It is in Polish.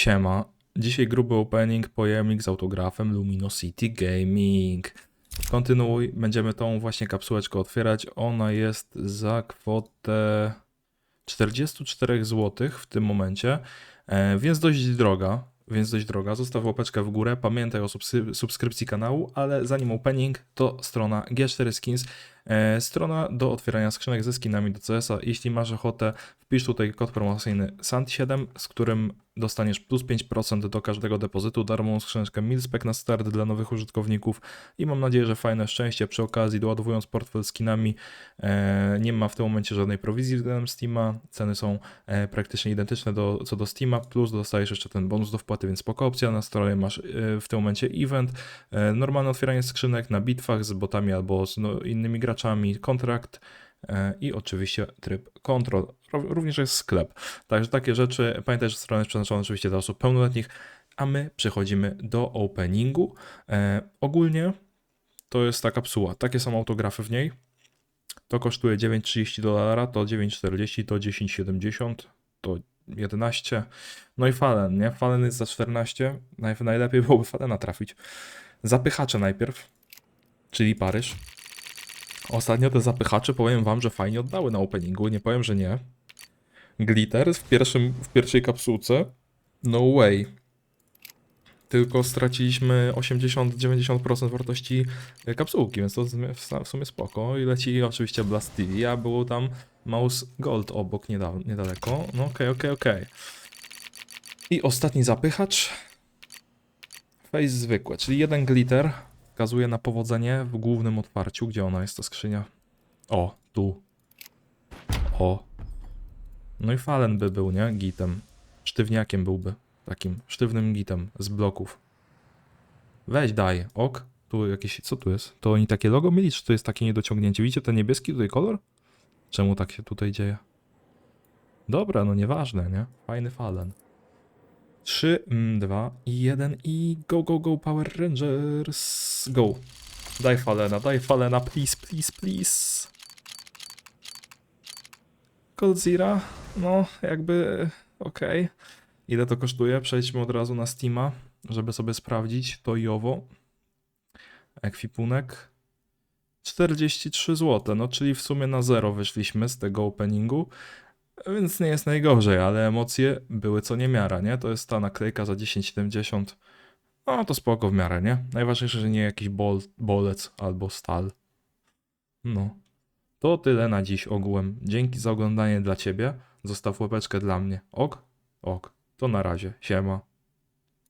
Siema. Dzisiaj gruby opening, pojemnik z autografem Luminosity Gaming. Kontynuuj, będziemy tą właśnie kapsułeczkę otwierać. Ona jest za kwotę 44 zł w tym momencie, e, więc dość droga. Więc dość droga. Zostaw łapeczkę w górę. Pamiętaj o subskrypcji kanału, ale zanim opening, to strona G4 Skins. E, strona do otwierania skrzynek ze skinami do CS-a. Jeśli masz ochotę, wpisz tutaj kod promocyjny SANT7, z którym dostaniesz plus 5% do każdego depozytu, darmową skrzyneczkę Milspec na start dla nowych użytkowników i mam nadzieję, że fajne szczęście przy okazji, doładowując portfel skinami, e, nie ma w tym momencie żadnej prowizji względem Steama, ceny są e, praktycznie identyczne do, co do Steama, plus dostajesz jeszcze ten bonus do wpłaty, więc spoko opcja, na stronie masz w tym momencie event, normalne otwieranie skrzynek na bitwach z botami albo z no, innymi graczami, kontrakt, e, i oczywiście tryb kontrol. Ró- Również jest sklep. Także takie rzeczy. Pamiętaj, że strona jest przeznaczona oczywiście dla osób pełnoletnich, a my przechodzimy do openingu. E, ogólnie to jest ta kapsuła. Takie są autografy w niej. To kosztuje 9,30 dolara, to 9,40, to 10,70, to 11. No i Fallen, nie? Fallen jest za 14. Naj, najlepiej byłoby Fallena trafić. Zapychacze najpierw, czyli Paryż. Ostatnio te zapychacze powiem wam, że fajnie oddały na openingu, nie powiem, że nie. Glitter w, pierwszym, w pierwszej kapsułce. No way. Tylko straciliśmy 80-90% wartości e, kapsułki, więc to w sumie- spoko. I leci oczywiście Blastilia, było tam Mouse Gold obok nieda- niedaleko. No okej, okej, okej. I ostatni zapychacz. Face zwykłe, czyli jeden glitter wskazuje na powodzenie w głównym otwarciu. Gdzie ona jest, ta skrzynia? O, tu. O. No i Fallen by był, nie? Gitem. Sztywniakiem byłby. Takim sztywnym gitem z bloków. Weź daj, ok. Tu jakieś, co tu jest? To oni takie logo mieli, czy to jest takie niedociągnięcie? Widzicie ten niebieski tutaj kolor? Czemu tak się tutaj dzieje? Dobra, no nieważne, nie? Fajny Fallen. 3, 2 i 1 i go, go, go Power Rangers. Go. Daj Falena, daj Falena, please, please, please. Goldzira, no jakby okej. Ile to kosztuje? Przejdźmy od razu na Steama, żeby sobie sprawdzić to i owo. Ekwipunek. 43 zł, no czyli w sumie na zero wyszliśmy z tego openingu. Więc nie jest najgorzej, ale emocje były co niemiara, nie? To jest ta naklejka za 10,70. No to spoko w miarę, nie? Najważniejsze, że nie jakiś bol, bolec albo stal. No. To tyle na dziś ogółem. Dzięki za oglądanie dla ciebie. Zostaw łapeczkę dla mnie. Ok? Ok. To na razie. Siema.